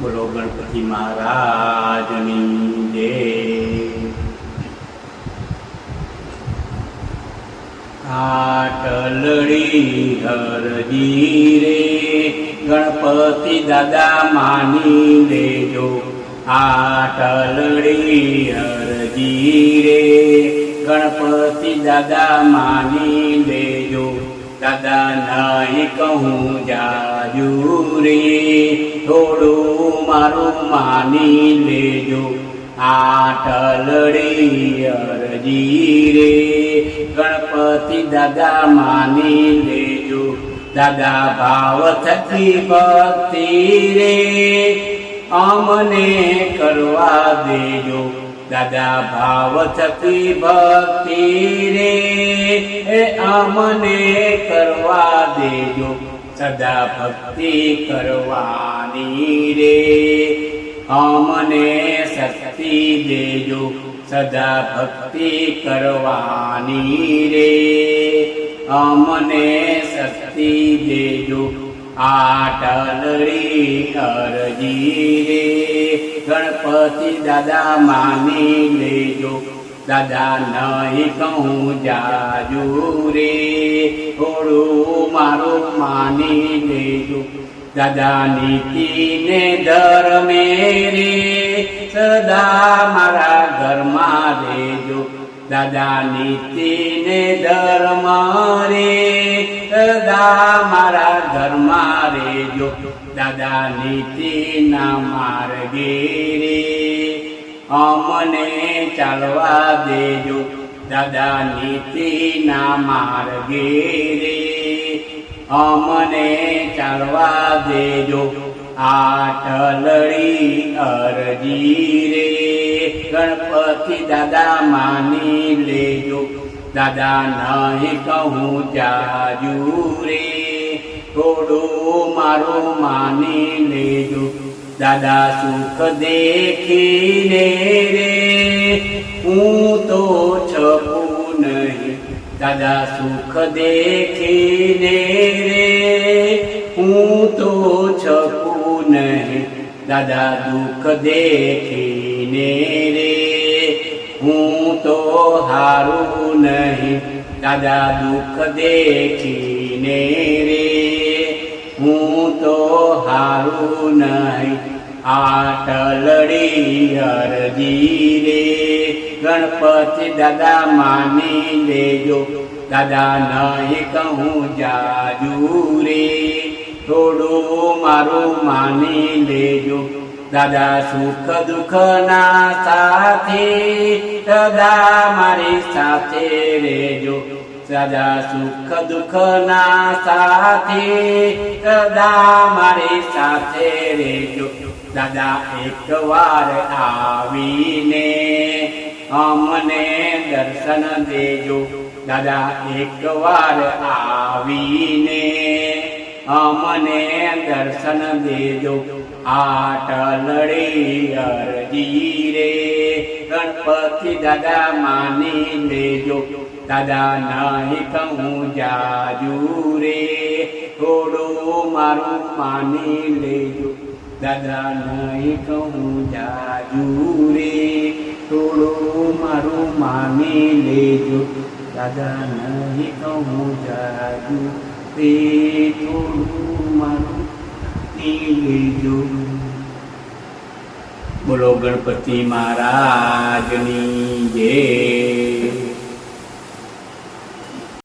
બોલો ગણપતિ મહારાજની જય. આટલડી હરજી રે, ગણપતિ દાદા માની લેજો. આટલડી હરજી રે, ગણપતિ દાદા માની લેજો. દાદા નહીં કહું, જાજુ રે, થોડું મારું માની લેજો. આટલડી અરજી રે, ગણપતિ દાદા માની લેજો. દાદા ભાવ થકી ભક્તિ રે, અમને કરવા દેજો. દાદા ભાવ થકી ભક્તિ રે અમને કરવા દેજો, સદા ભક્તિ કરવાની રે. અમને શક્તિ દેજો, સદા ભક્તિ કરવાની રે. અમને શક્તિ દેજો આટલડી અરજી રે ગણપતિ દાદા માની લેજો. દાદા નહીં કહું જાજુ રે. થોડું મારું માની લેજો. દાદા નીતિને ધર્મે રે. સદા મારા ઘરમાં રહેજો. દાદા નીતિને ધર્મ રે, દાદા મારા ઘરમાં રેજો. દાદા નીતિના માર્ગે રે, અમને ચાલવા દેજો. દાદા નીતિના માર્ગે રે, અમને ચાલવા દેજો. આટલડી અરજી રે ગણપતિ દાદા માની લેજો. દાદા નહીં કહું જાજુ રે. થોડો મારો માની લેજો. દાદા સુખ દેખીને રે. હું તો છપું નહીં. દાદા સુખ દેખીને રે. હું તો છપું નહીં. દાદા દુઃખ દેખીને રે. હું તો હારું નહીં. દાદા દુઃખ દેખીને રે. હું તો હારું નહીં. આટલડી અરજી રે. ગણપતિ દાદા માની લેજો. દાદા નહીં કહું જાજુ રે. થોડું મારું માની લેજો. દાદા સુખ દુઃખ ના સાથે, દાદા મારી સાથે રેજો સદા સુખ દુઃખ ના સાથે સદા મારી સાથે રેજો દાદા એક વાર આવીને અમને દર્શન દેજો. દાદા એક વાર આવીને અમને દર્શન દેજો. આટલડી અરજી રે ગણપતિ દાદા માની લેજો દાદા નહીં કહું જાજુ રે થોડું મારું માની લેજો દાદા નહીં કહું જાજુ રે થોડું મારું માની લેજો દાદા નહીં કહું જાજુ રે થોડું મારું લેજો બોલો ગણપતિ મહારાજની જય.